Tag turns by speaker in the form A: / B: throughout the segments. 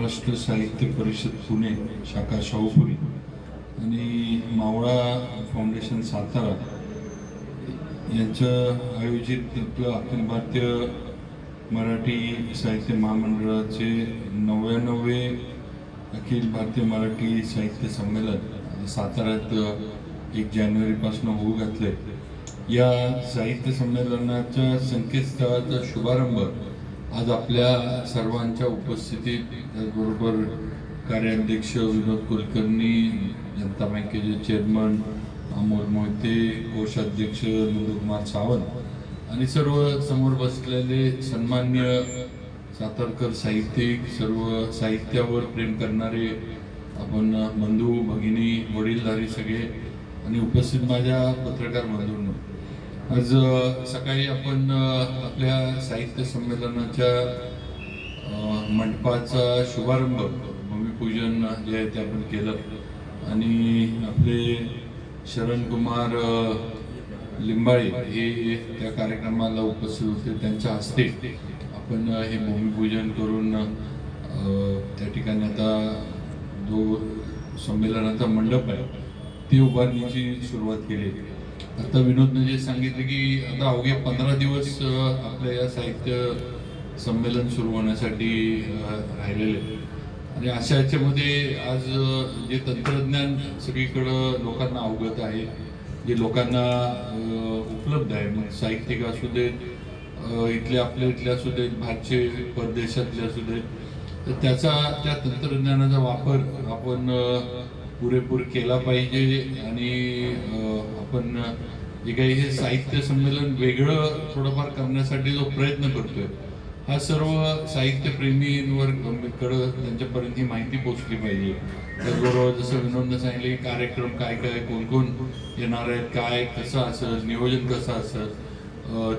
A: महाराष्ट्र साहित्य परिषद पुणे शाखा शाहूपुरी आणि मावळा फाउंडेशन सातारा यांचं आयोजित आपलं अखिल भारतीय मराठी साहित्य महामंडळाचे नव्याण्णवे अखिल भारतीय मराठी साहित्य संमेलन साताऱ्यात एक जानेवारीपासून होऊ घातले या साहित्य संमेलनाच्या संकेतस्थळाचा शुभारंभ आज आपल्या सर्वांच्या उपस्थितीत त्याचबरोबर कार्याध्यक्ष विनोद कुलकर्णी जनता बँकेचे चेअरमन अमोल मोहिते कोषाध्यक्ष नंदकुमार सावंत आणि सर्व समोर बसलेले सन्मान्य सातारकर साहित्यिक सर्व साहित्यावर प्रेम करणारे आपण बंधू भगिनी वडीलधारी सगळे आणि उपस्थित माझ्या पत्रकार बंधूंना आज सकाळी आपण आपल्या साहित्य संमेलनाच्या मंडपाचा शुभारंभ भूमिपूजन जे आहे ते आपण केलं. आणि आपले शरणकुमार लिंबाळे हे त्या कार्यक्रमाला उपस्थित होते. त्यांच्या हस्ते आपण हे भूमिपूजन करून त्या ठिकाणी आता जो संमेलनाचा मंडप आहे ती उभारणीची सुरुवात केली. आता विनोदने जे सांगितले की आता अवघे पंधरा दिवस आपल्या या साहित्य संमेलन सुरू होण्यासाठी राहिलेले आणि अशा याच्यामध्ये आज जे तंत्रज्ञान सगळीकडं लोकांना अवगत आहे जे लोकांना उपलब्ध आहे मग साहित्यिक असू देत इथले आपल्या इथले असू देत बाहेरचे परदेशातले असू देत तर त्याचा त्या तंत्रज्ञानाचा वापर आपण पुरेपूर केला पाहिजे आणि आपण जे काही हे साहित्य संमेलन वेगळं थोडंफार करण्यासाठी जो प्रयत्न करतोय हा सर्व साहित्यप्रेमींवर कडं त्यांच्यापर्यंत ही माहिती पोचली पाहिजे. त्याचबरोबर जसं विनोदनं सांगितलं की कार्यक्रम काय काय कोण कोण येणार आहेत काय कसं असेल नियोजन कसं असेल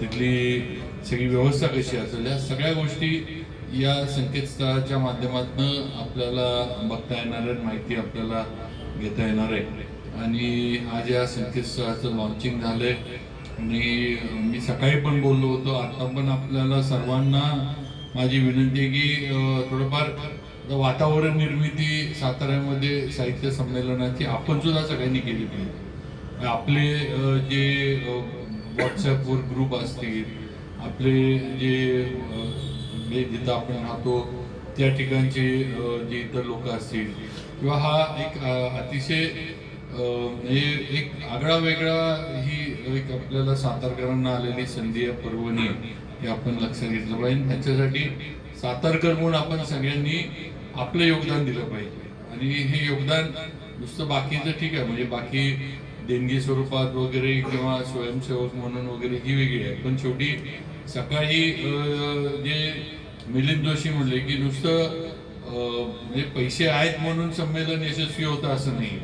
A: तिथली सगळी व्यवस्था कशी असेल या सगळ्या गोष्टी या संकेतस्थळाच्या माध्यमातून आपल्याला बघता येणार आहेत माहिती आपल्याला घेता येणार आहे. आणि आज या संकेतस्थळाचं लॉन्चिंग झालंय. आणि मी सकाळी पण बोललो होतो. आता पण आपल्याला सर्वांना माझी विनंती आहे की थोडंफार वातावरण निर्मिती साताऱ्यामध्ये साहित्य संमेलनाची आपण सुद्धा सगळ्यांनी केली पाहिजे. आपले जे व्हॉट्सॲपवर ग्रुप असतील आपले जे जिथं आपण राहतो त्या ठिकाणचे जे इतर लोक असतील किंवा हा एक अतिशय म्हणजे एक आगळा वेगळा ही एक आपल्याला सातारकरांना आलेली संधी आहे पर्वणी हे आपण लक्षात घेतलं पाहिजे. त्याच्यासाठी सातारकर म्हणून आपण सगळ्यांनी आपलं योगदान दिलं पाहिजे. आणि हे योगदान नुसतं बाकीचं ठीक आहे. म्हणजे बाकी देणगी स्वरूपात वगैरे किंवा स्वयंसेवक म्हणून वगैरे ही वेगळी आहे. पण शेवटी सकाळी जे मिलिंद जोशी म्हणले की नुसतं म्हणजे पैसे आहेत म्हणून संमेलन यशस्वी होतं असं नाही.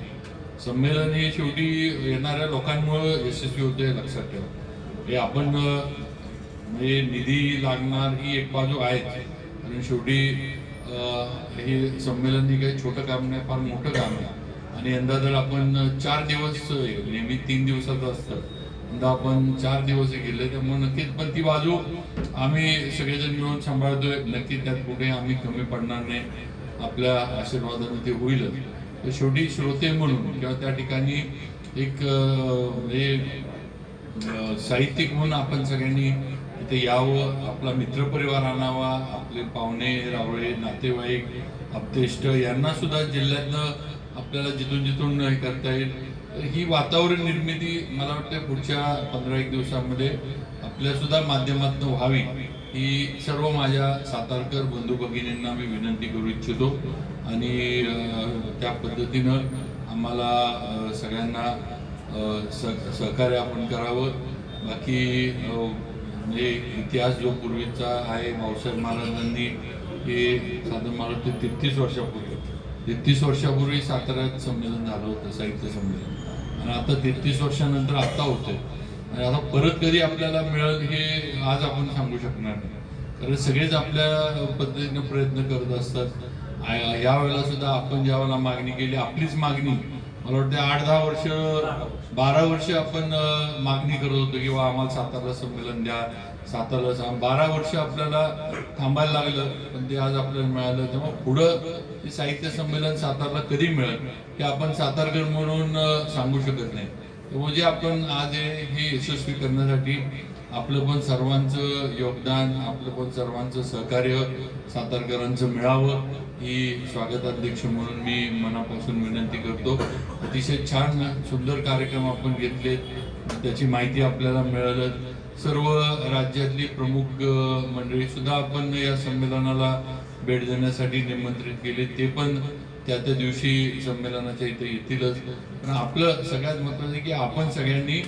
A: संमेलन हे शेवटी येणाऱ्या लोकांमुळं यशस्वी होते लक्षात ठेवा. हे आपण म्हणजे निधी लागणार ही एक बाजू आहेच. आणि शेवटी हे संमेलन हे काही छोटं काम नाही फार मोठं काम आहे. आणि यंदा जर आपण चार दिवस नेहमी तीन दिवसाचं असतं आपण चार दिवस गेले तर मग नक्कीच पण ती बाजू आम्ही सगळेजण मिळून सांभाळतोय. नक्की त्यात कुठे आम्ही कमी पडणार नाही. आपल्या आशीर्वादाने ते होईलच. तर शेवटी श्रोते म्हणून किंवा त्या ठिकाणी एक हे म्हणजे साहित्यिक म्हणून आपण सगळ्यांनी इथे यावं आपला मित्रपरिवार आणावा आपले पाहुणे रावळे नातेवाईक आपतेष्ट यांना सुद्धा जिल्ह्यातनं आपल्याला जिथून जिथून हे करता येईल. ही वातावरण निर्मिती मला वाटतं पुढच्या पंधरा एक दिवसामध्ये आपल्यासुद्धा माध्यमातून व्हावी ही सर्व माझ्या सातारकर बंधू भगिनींना मी विनंती करू इच्छितो. आणि त्या पद्धतीनं आम्हाला सगळ्यांना सहकार्य आपण करावं. बाकी म्हणजे इतिहास जो पूर्वीचा आहे मावसाहेब महाराजांनी हे साधारण मला वाटतं तेहतीस वर्षापूर्वी तेहतीस वर्षापूर्वी साताऱ्यात संमेलन झालं होतं साहित्य संमेलन. आणि आता तेहतीस वर्षानंतर आता होतंय. आणि आता परत कधी आपल्याला मिळेल हे आज आपण सांगू शकणार नाही. कारण सगळेच आपल्या पद्धतीने प्रयत्न करत असतात. या वेळेला सुद्धा आपण ज्या वेळेला मागणी केली आपलीच मागणी मला वाटतं आठ दहा वर्ष बारा वर्ष आपण मागणी करत होतो किंवा आम्हाला सातारा संमेलन द्या सातारला सांग बारा वर्ष आपल्याला थांबायला लागलं पण ते आज आपल्याला मिळालं. तेव्हा पुढं ते साहित्य संमेलन सातारला कधी मिळेल हे आपण सातारकर म्हणून सांगू शकत नाही. म्हणजे आपण आज हे हे यशस्वी करण्यासाठी आपलं पण सर्वांचं योगदान आपलं पण सर्वांचं सहकार्य सातारकरांचं मिळावं ही स्वागताध्यक्ष म्हणून मी मनापासून विनंती करतो. अतिशय छान सुंदर कार्यक्रम आपण घेतले त्याची माहिती आपल्याला मिळालं. सर्व राज्यातली प्रमुख मंडळी सुद्धा आपण या संमेलनाला भेट देण्यासाठी निमंत्रित केले. ते पण त्या त्या दिवशी संमेलनाच्या इथे येतीलच. पण आपलं सगळ्यात महत्वाचं आहे की आपण सगळ्यांनी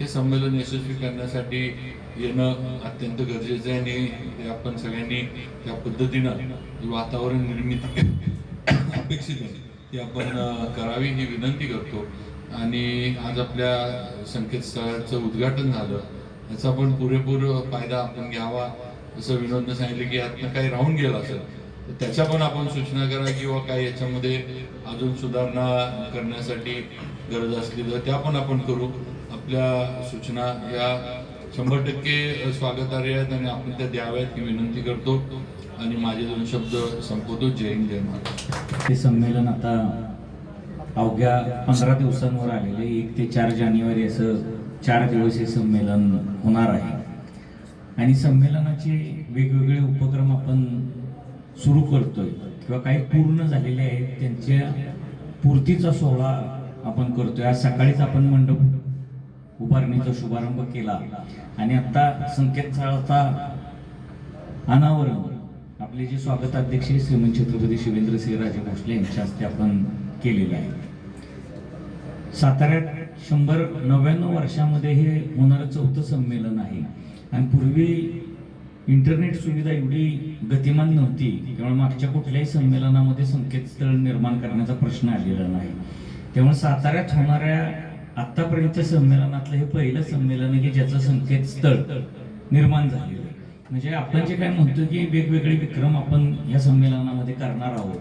A: हे संमेलन यशस्वी करण्यासाठी येणं अत्यंत गरजेचं आहे आणि आपण सगळ्यांनी त्या पद्धतीनं वातावरण निर्मिती अपेक्षित आहे ती आपण करावी ही विनंती करतो. आणि आज आपल्या संकेतस्थळाचं उद्घाटन झालं. याचा पण पुरेपूर फायदा आपण घ्यावा. जसं विनोदनं सांगितलं की यातनं काही राहून गेलं असेल तर त्याच्या पण आपण सूचना करा किंवा काही याच्यामध्ये अजून सुधारणा करण्यासाठी गरज असली तर त्या पण आपण करू. आपल्या सूचना या शंभर टक्के स्वागतार्ह आहेत आणि आपण त्या द्याव्यात ही विनंती करतो. आणि माझे दोन शब्द संपवतो. जय हिंद जय महाराज
B: हे संमेलन आता अवघ्या पंधरा दिवसांवर आलेले एक ते चार जानेवारी असं चार दिवस हे संमेलन होणार आहे. आणि संमेलनाचे वेगवेगळे उपक्रम आपण सुरू करतोय किंवा काही पूर्ण झालेले आहेत त्यांच्या पूर्तीचा सोहळा आपण करतोय. आज सकाळीच आपण मंडप उभारणीचा शुभारंभ केला. आणि आत्ता संकेतस्थळाचा अनावरण आपले जे स्वागताध्यक्ष श्रीमंत छत्रपती शिवेंद्र सिंहराजे भोसले यांच्या हस्ते आपण केलेलं आहे. साताऱ्यात शंभर नव्याण्णव वर्षामध्ये हे होणारं चौथं संमेलन आहे. आणि पूर्वी इंटरनेट सुविधा एवढी गतिमान नव्हती. त्यामुळे मागच्या कुठल्याही संमेलनामध्ये संकेतस्थळ निर्माण करण्याचा प्रश्न आलेला नाही. त्यामुळे साताऱ्यात होणाऱ्या आत्तापर्यंत संमेलनातलं हे पहिलं संमेलन आहे की ज्याचं संकेतस्थळ निर्माण झालेलं आहे. म्हणजे आपण जे काय म्हणतो की वेगवेगळे विक्रम आपण या संमेलनामध्ये करणार आहोत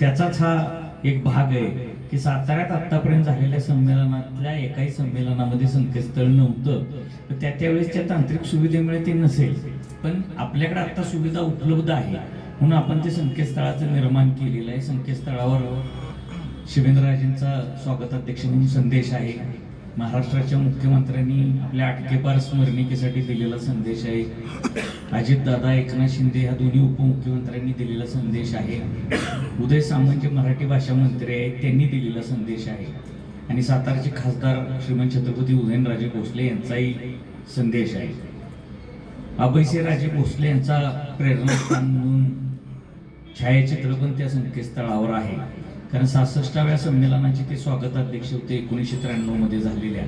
B: त्याचाच हा एक भाग आहे. की साताऱ्यात आतापर्यंत झालेल्या संमेलनातल्या एकाही संमेलनामध्ये संकेतस्थळ नव्हतं. तर त्या त्यावेळेसच्या तांत्रिक सुविधेमुळे ते नसेल. पण आपल्याकडे आत्ता सुविधा उपलब्ध आहे. म्हणून आपण ते संकेतस्थळाचं निर्माण केलेलं आहे. संकेतस्थळावर शिवेंद्रराजेंचा स्वागताध्यक्ष म्हणून संदेश आहे. महाराष्ट्राच्या मुख्यमंत्र्यांनी आपल्या आटकेपार स्मरणिकेसाठी दिलेला संदेश आहे. अजितदादा एकनाथ शिंदे ह्या दोन्ही उपमुख्यमंत्र्यांनी दिलेला संदेश आहे. उदय सामंत जे मराठी भाषा मंत्री आहेत त्यांनी दिलेला संदेश आहे. आणि सातारचे खासदार श्रीमंत छत्रपती उदयनराजे भोसले यांचाही संदेश आहे. अभयसे राजे भोसले यांचा प्रेरणास्थान म्हणून छायाचित्र पण त्या संकेतस्थळावर आहे. कारण सहासष्टाव्या संमेलनाचे ते स्वागताध्यक्ष होते एकोणीसशे त्र्याण्णवमध्ये झालेले झालेल्या.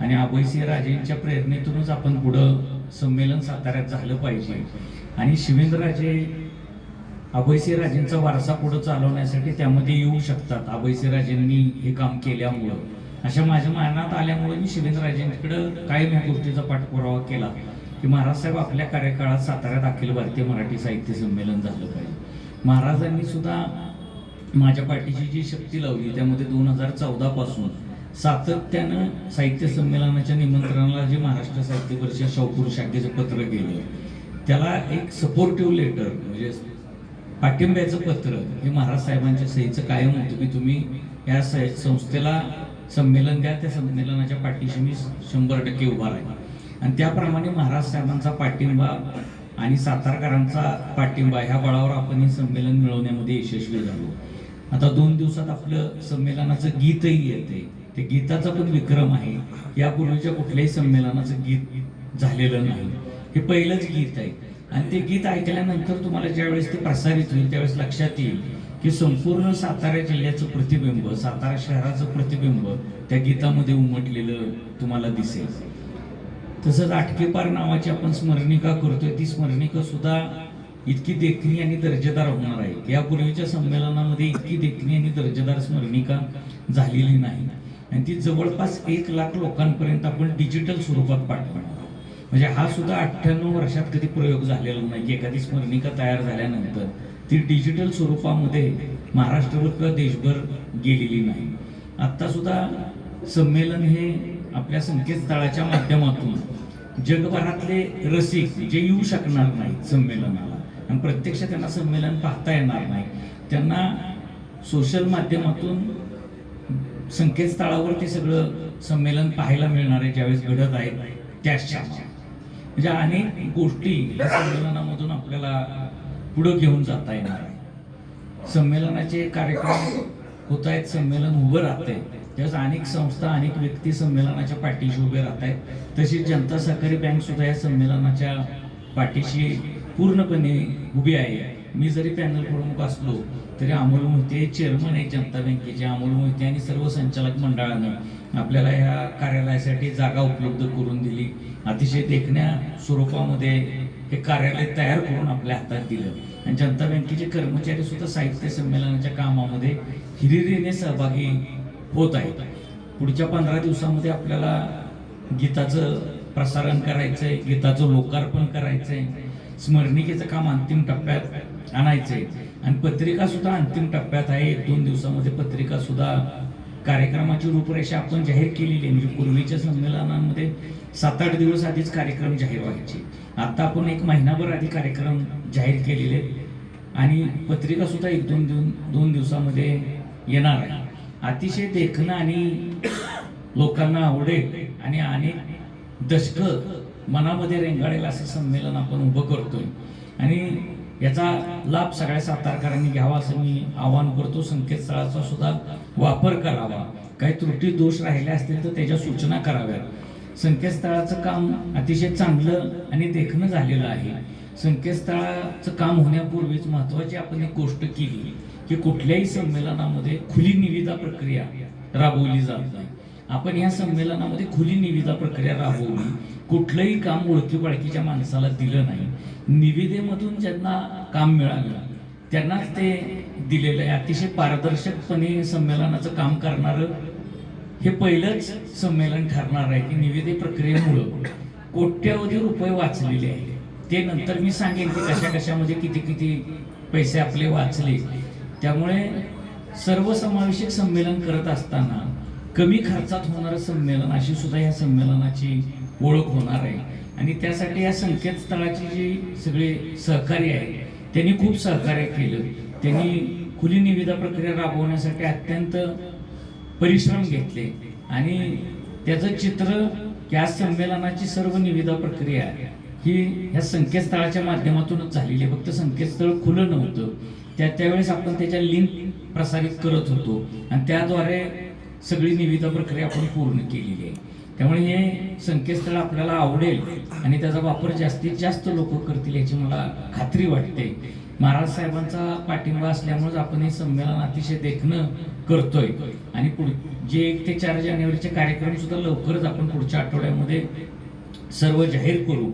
B: आणि अभयसिंह राजेंच्या प्रेरणेतूनच आपण पुढं संमेलन साताऱ्यात झालं पाहिजे. आणि शिवेंद्रराजे अभयसिंह राजेंचा वारसा पुढं चालवण्यासाठी त्यामध्ये येऊ शकतात. अभयसिंह राजेंनी हे काम केल्यामुळं. अशा माझ्या मनात आल्यामुळे मी शिवेंद्रराजेंकडं कायम ह्या गोष्टीचा पाठपुरावा केला की महाराज साहेब आपल्या कार्यकाळात साताऱ्यात अखिल भारतीय मराठी साहित्य संमेलन झालं पाहिजे. महाराजांनी सुद्धा माझ्या पाठीची जी शक्ती लावली त्यामध्ये दोन हजार चौदापासून सातत्यानं साहित्य संमेलनाच्या निमंत्रणाला जे महाराष्ट्र साहित्य परिषद शाहपूर शाखेचं पत्र गेलं त्याला एक सपोर्टिव्ह लेटर म्हणजे पाठिंब्याचं पत्र हे महाराज साहेबांच्या सहीचं कायम होतं की तुम्ही या सह संस्थेला संमेलन द्या त्या संमेलनाच्या पाठीशी मी शंभर टक्के उभा राहील आणि त्याप्रमाणे महाराज साहेबांचा पाठिंबा आणि सातारकरांचा पाठिंबा ह्या बळावर आपण हे संमेलन मिळवण्यामध्ये यशस्वी झालो. आता दोन दिवसात आपलं संमेलनाचं गीतही येते. ते गीताचा पण विक्रम आहे. यापूर्वीच्या कुठल्याही संमेलनाचं गीत झालेलं नाही. हे पहिलंच गीत आहे. आणि ते गीत ऐकल्यानंतर तुम्हाला ज्यावेळेस ते प्रसारित होईल त्यावेळेस लक्षात येईल की संपूर्ण सातारा जिल्ह्याचं प्रतिबिंब सातारा शहराचं प्रतिबिंब त्या गीतामध्ये उमटलेलं तुम्हाला दिसेल. तसंच आटकेपार नावाची आपण स्मरणिका करतोय. ती स्मरणिका सुद्धा इतकी देखणी आणि दर्जेदार होणार आहे. यापूर्वीच्या संमेलनामध्ये इतकी देखणी आणि दर्जेदार स्मरणिका झालेली नाही. आणि ती जवळपास एक लाख लोकांपर्यंत आपण डिजिटल स्वरूपात पाठवणार म्हणजे हा सुद्धा अठ्ठ्याण्णव वर्षात कधी प्रयोग झालेला नाही. की एखादी स्मरणिका तयार झाल्यानंतर ती डिजिटल स्वरूपामध्ये महाराष्ट्रभर किंवा देशभर गेलेली नाही. आत्ता सुद्धा संमेलन हे आपल्या संकेतस्थळाच्या माध्यमातून जगभरातले रसिक जे येऊ शकणार नाहीत संमेलनाला आणि प्रत्यक्ष त्यांना संमेलन पाहता येणार नाही. त्यांना सोशल माध्यमातून संकेतस्थळावर ते सगळं संमेलन पाहायला मिळणार आहे ज्यावेळेस घडत आहे त्याच्या म्हणजे अनेक गोष्टी या संमेलनामधून आपल्याला पुढं घेऊन जाता येणार आहे. संमेलनाचे कार्यक्रम होत आहेत संमेलन उभं राहतंय त्यावेळेस अनेक संस्था अनेक व्यक्ती संमेलनाच्या पाठीशी उभे राहत आहेत. तशीच जनता सहकारी बँक सुद्धा या संमेलनाच्या पाठीशी पूर्णपणे उभी आहे. मी जरी पॅनल प्रमुख असलो तरी अमोल मोहिते चेअरमन आहेत जनता बँकेचे. अमोल मोहिते आणि सर्व संचालक मंडळानं आपल्याला ह्या कार्यालयासाठी जागा उपलब्ध करून दिली. अतिशय देखण्या स्वरूपामध्ये हे कार्यालय तयार करून आपल्या हातात दिलं. आणि जनता बँकेचे कर्मचारी सुद्धा साहित्य संमेलनाच्या कामामध्ये हिरिरीने सहभागी होत आहेत. पुढच्या पंधरा दिवसामध्ये आपल्याला गीताचं प्रसारण करायचं आहे गीताचं लोकार्पण करायचं आहे स्मरणिकेचं काम अंतिम टप्प्यात आणायचंय. आणि पत्रिका सुद्धा अंतिम टप्प्यात आहे. एक दोन दिवसामध्ये पत्रिका सुद्धा कार्यक्रमाची रूपरेषा आपण जाहीर केलेली आहे. म्हणजे पूर्वीच्या संमेलनांमध्ये सात आठ दिवस आधीच कार्यक्रम जाहीर व्हायचे. आता आपण एक महिनाभर आधी कार्यक्रम जाहीर केलेले आहेत. आणि पत्रिका सुद्धा एक दोन दोन दोन दिवसामध्ये येणार आहे. अतिशय देखणं आणि लोकांना आवडेल आणि अनेक दशकं मनामध्ये रेंगाळेल असं संमेलन आपण उभं करतोय. आणि याचा लाभ सगळ्या सातारकरांनी घ्यावा असं मी आवाहन करतो. संकेतस्थळाचा सुद्धा वापर करावा. काही त्रुटी दोष राहिले असतील तर त्याच्या सूचना कराव्यात. संकेतस्थळाचं काम अतिशय चांगलं आणि देखणं झालेलं आहे. संकेतस्थळाचं काम होण्यापूर्वीच महत्वाची आपण एक गोष्ट केली की कुठल्याही संमेलनामध्ये खुली निविदा प्रक्रिया राबवली जात नाही. आपण या संमेलनामध्ये खुली निविदा प्रक्रिया राबवली. कुठलंही काम ओळखी पाळखीच्या माणसाला दिलं नाही. निविदेमधून ज्यांना काम मिळालं त्यांनाच ते दिलेलं आहे. अतिशय पारदर्शकपणे संमेलनाचं काम करणारं हे पहिलंच संमेलन ठरणार आहे की निविदे प्रक्रियेमुळं कोट्यवधी रुपये वाचलेले आहेत. ते नंतर मी सांगेन की कशा कशामध्ये किती किती पैसे आपले वाचले. त्यामुळे सर्वसमावेशक संमेलन करत असताना कमी खर्चात होणारं संमेलन अशी सुद्धा या संमेलनाची ओळख होणार आहे. आणि त्यासाठी या संकेतस्थळाची जी सगळे सहकारी आहे त्यांनी खूप सहकार्य केलं. त्यांनी खुली निविदा प्रक्रिया राबवण्यासाठी अत्यंत परिश्रम घेतले. आणि त्याचं चित्र या संमेलनाची सर्व निविदा प्रक्रिया ही ह्या संकेतस्थळाच्या माध्यमातूनच झालेली आहे. फक्त संकेतस्थळ खुलं नव्हतं. त्या त्यावेळेस आपण त्याच्या लिंक प्रसारित करत होतो. आणि त्याद्वारे सगळी निविदा प्रक्रिया आपण पूर्ण केलेली आहे. त्यामुळे हे संकेतस्थळ आपल्याला आवडेल आणि त्याचा वापर जास्तीत जास्त लोक करतील याची मला खात्री वाटते. महाराज साहेबांचा पाठिंबा असल्यामुळेच आपण हे संमेलन अतिशय देखणं करतोय. आणि पुढ जे एक ते चार जानेवारीचे कार्यक्रम सुद्धा लवकरच आपण पुढच्या आठवड्यामध्ये सर्व जाहीर करू.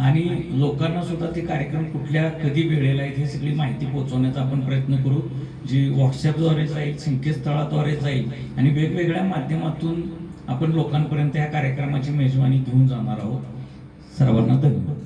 B: आणि लोकांना सुद्धा ते कार्यक्रम कुठल्या कधी वेळेला आहेत हे सगळी माहिती पोहोचवण्याचा आपण प्रयत्न करू जी व्हॉट्सअपद्वारे जाईल संकेतस्थळाद्वारे जाईल आणि वेगवेगळ्या माध्यमातून आपण लोकांपर्यंत या कार्यक्रमाची मेजवानी घेऊन जाणार आहोत. सर्वांना धन्यवाद.